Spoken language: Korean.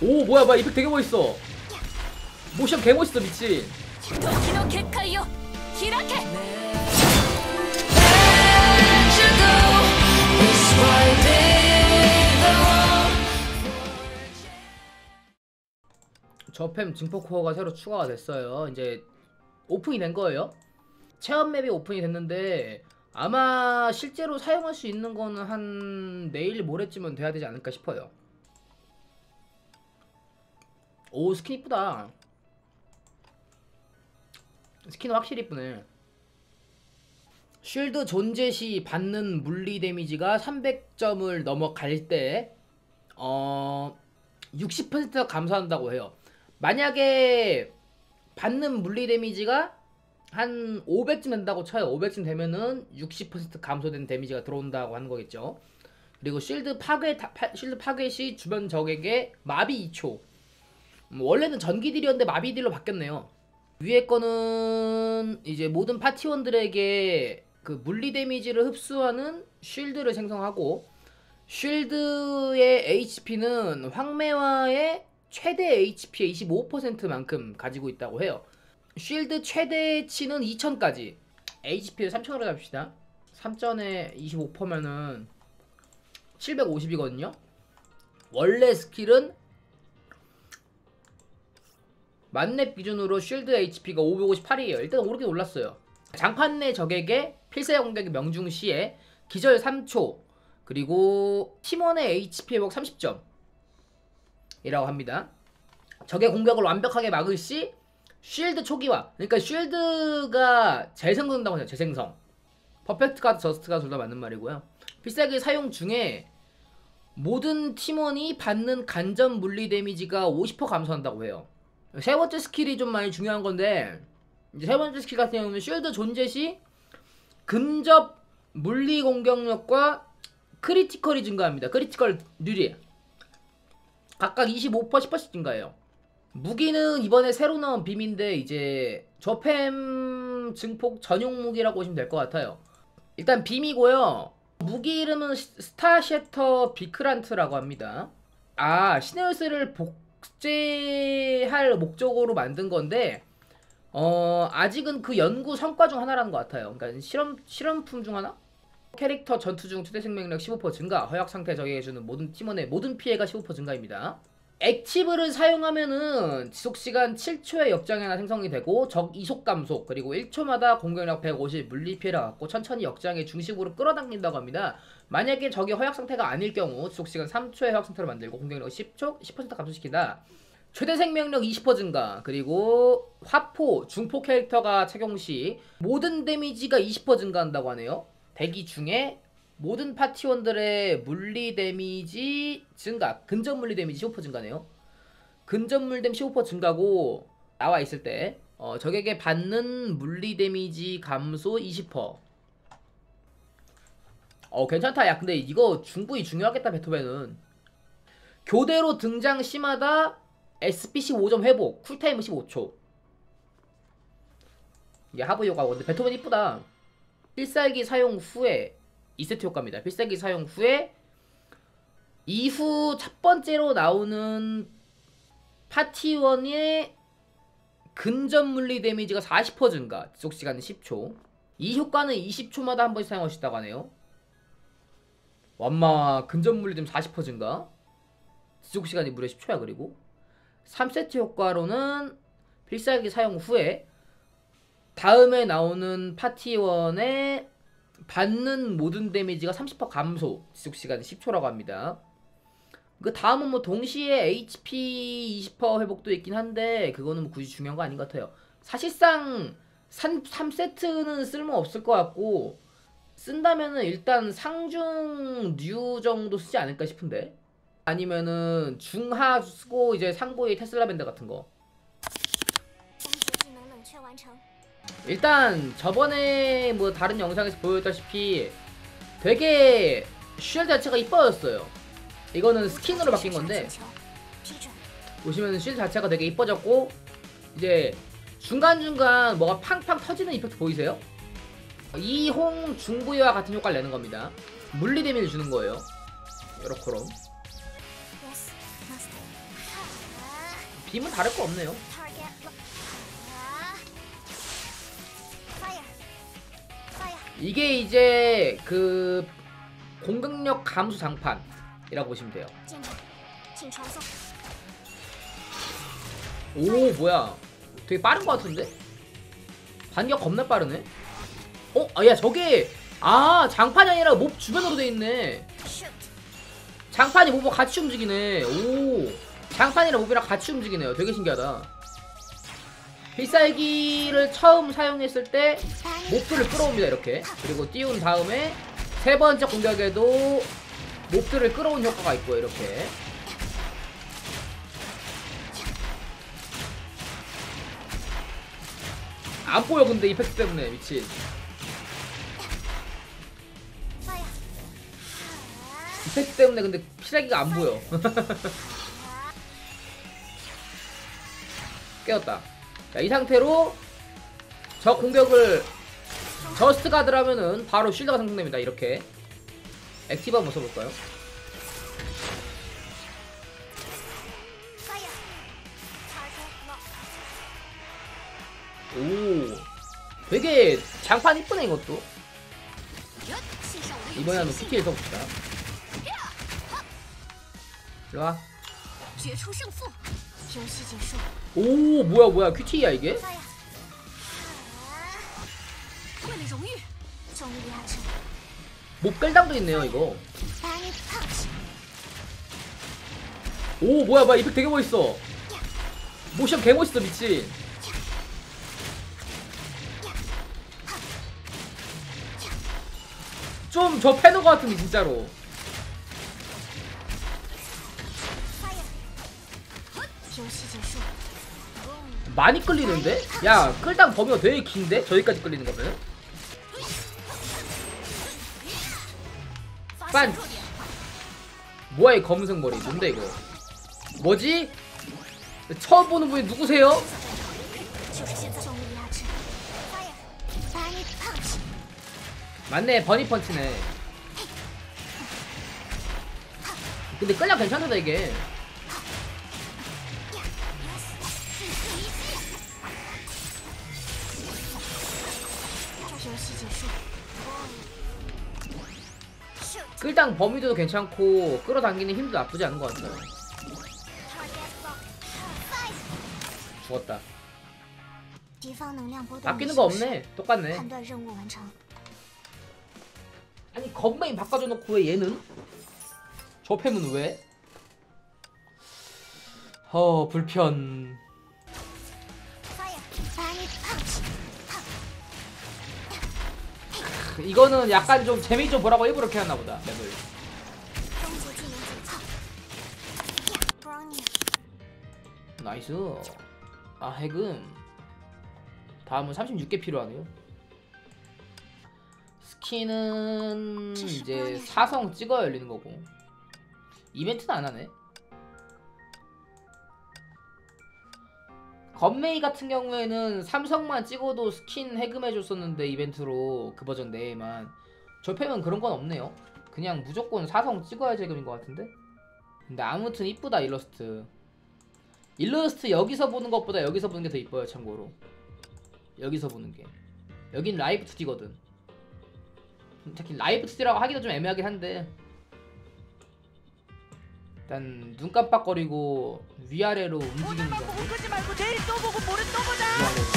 오 뭐야 뭐야 이펙 되게 멋있어. 모션 개 멋있어 미친. 저팸 증폭코어가 새로 추가가 됐어요. 이제 오픈이 된 거예요? 체험맵이 오픈이 됐는데 아마 실제로 사용할 수 있는 거는 한 내일 모레쯤은 돼야 되지 않을까 싶어요. 오 스킨 이쁘다. 스킨 확실히 이쁘네. 쉴드 존재 시 받는 물리 데미지가 300점을 넘어갈 때 어... 60% 감소한다고 해요. 만약에 받는 물리 데미지가 한 500쯤 된다고 쳐요. 500쯤 되면은 60% 감소된 데미지가 들어온다고 하는 거겠죠. 그리고 쉴드 파괴 타- 파- 쉴드 파괴 시 주변 적에게 마비 2초. 음, 원래는 전기 딜이었는데 마비 딜로 바뀌었네요. 위에 거는 이제 모든 파티원들에게 그 물리 데미지를 흡수하는 쉴드를 생성하고 쉴드의 HP는 황매화의 최대 HP의 25%만큼 가지고 있다고 해요. 쉴드 최대치는 2000까지. HP를 3000으로 잡시다. 3전에 25%면은 750이거든요. 원래 스킬은 만렙 기준으로 쉴드 HP가 558이에요. 일단 오르긴 올랐어요. 장판 내 적에게 필살 공격의 명중 시에 기절 3초 그리고 팀원의 HP 회복 30점 이라고 합니다. 적의 공격을 완벽하게 막을 시 쉴드 초기화 그러니까 쉴드가 재생성된다고 해요. 재생성 퍼펙트가 저스트가 둘 다 맞는 말이고요. 필살기 사용 중에 모든 팀원이 받는 간접 물리 데미지가 50% 감소한다고 해요. 세 번째 스킬이 좀 많이 중요한 건데 이제 세 번째 스킬 같은 경우는 쉴드 존재 시 근접 물리 공격력과 크리티컬이 증가합니다. 크리티컬 률이 각각 25% 10%씩 증가해요. 무기는 이번에 새로 나온 빔인데 이제 저팸 증폭 전용 무기라고 보시면 될 것 같아요. 일단 빔이고요. 무기 이름은 시- 스타셔터 비크란트라고 합니다. 아 시네우스를 복제할 목적으로 만든 건데 어 아직은 그 연구 성과 중 하나라는 것 같아요. 그러니까 실험 실험품 중 하나? 캐릭터 전투 중 최대 생명력 15% 증가, 허약 상태 적에게 주는 모든 팀원의 모든 피해가 15% 증가입니다. 액티브를 사용하면은 지속 시간 7초의 역장이나 생성이 되고 적 이속 감속 그리고 1초마다 공격력 150 물리 피해를 갖고 천천히 역장의 중심으로 끌어당긴다고 합니다. 만약에 적이 허약 상태가 아닐 경우 지속 시간 3초의 허약 상태로 만들고 공격력 10초 10% 감소시킨다. 최대 생명력 20% 증가 그리고 화포 중포 캐릭터가 착용 시 모든 데미지가 20% 증가한다고 하네요. 대기 중에 모든 파티원들의 물리 데미지 증가, 근접 물리 데미지 15% 증가네요. 근접 물리 데미지 15% 증가고 나와 있을 때 어, 적에게 받는 물리 데미지 감소 20%. 어 괜찮다. 야 근데 이거 중부이 중요하겠다 베토벤은. 교대로 등장 시마다 SPC 5점 회복, 쿨타임 15초. 이게 하부 효과고 근데 베토벤 이쁘다. 필살기 사용 후에 2세트 효과입니다. 필살기 사용 후에 이후 첫 번째로 나오는 파티원의 근접 물리 데미지가 40% 증가, 지속 시간은 10초. 이 효과는 20초마다 한 번씩 사용할 수 있다고 하네요. 완마 근접 물리 데미지 40% 증가. 지속 시간이 무려 10초야 그리고 3세트 효과로는 필살기 사용 후에 다음에 나오는 파티원의 받는 모든 데미지가 30% 감소 지속 시간 10초라고 합니다. 그 다음은 뭐 동시에 HP 20% 회복도 있긴 한데 그거는 뭐 굳이 중요한 거 아닌 것 같아요. 사실상 3, 3세트는 쓸모 없을 것 같고 쓴다면은 일단 상중 뉴 정도 쓰지 않을까 싶은데 아니면은 중하 쓰고 이제 상고의 테슬라 밴드 같은 거 일단 저번에 뭐 다른 영상에서 보여줬다시피 되게 쉘 자체가 이뻐졌어요. 이거는 스킨으로 바뀐 건데。 보시면 쉴 자체가 되게 이뻐졌고 이제 중간중간 뭐가 팡팡 터지는 이펙트 보이세요? 이홍 중부유와 같은 효과를 내는 겁니다. 물리 데미를 주는 거예요. 요렇게로 빔은 다를 거 없네요 이게 이제 그 공격력 감소 장판이라고 보시면 돼요. 오 뭐야 되게 빠른 것 같은데? 반격 겁나 빠르네? 어? 아, 야 저게 아 장판이 아니라 몹 주변으로 돼있네 장판이 몹과 같이 움직이네 오 장판이랑 몹이랑 같이 움직이네요 되게 신기하다 필살기를 처음 사용했을 때 몹들을 끌어옵니다 이렇게. 그리고 띄운 다음에 세 번째 공격에도 몹들을 끌어온 효과가 있고 이렇게. 안 보여 근데 이펙트 때문에 미친. 이펙트 때문에 근데 필살기가 안 보여. 깨웠다 자, 이 상태로 저 공격을 저스트 가드라면은 바로 쉴드가 상승됩니다. 이렇게 액티브 한번 써볼까요? 오 되게 장판 이쁘네 이것도 이번에 한번 PK 써봅시다 일로와 오 뭐야 뭐야. 큐티야 이게? 목깔당도 있네요 이거. 오 뭐야 뭐야. 이펙 되게 멋있어. 모션 개멋있어 미친. 좀 저 패너 같은데 진짜로. 많이 끌리는데? 야 끌당 범위가 되게 긴데? 저기까지 끌리는 거면? 빤! 뭐야 이 검은색 머리 뭔데 이거 뭐지? 처음 보는 분이 누구세요? 맞네 버니펀치네 근데 끌량 괜찮다 이게 游戏结束。Shoot. 끌당 범위도 괜찮고 끌어당기는 힘도 나쁘지 않은 것 같아요 Target lock. Five. 죽었다 敌方能量波动。 바뀌는 거 없네 똑같네 判断任务完成。 아니 건메인 바꿔줘 놓고 왜 얘는? 저 팸은 왜? 허 불편 이거는 약간 좀 재미 좀 보라고 일부러 캐놨나 보다. 맵을 나이스. 아 핵은 다음은 36개 필요하네요. 스킨은 이제 사성 찍어 열리는 거고. 이벤트는 안 하네. 건메이 같은 경우에는 삼성만 찍어도 스킨 해금해줬었는데 이벤트로 그 버전 내에만. 저팸은 그런 건 없네요. 그냥 무조건 사성 찍어야 재금인 것 같은데? 근데 아무튼 이쁘다 일러스트. 일러스트 여기서 보는 것보다 여기서 보는 게 더 이뻐요 참고로. 여기서 보는 게. 여긴 라이브 2D거든. 특히 라이브 2D라고 하기도 좀 애매하긴 한데 일단 눈 깜빡거리고 위아래로 움직이는 오늘만 거 보고 끄지 말고 내일 또 보고 모레 또 보자. 위아래로.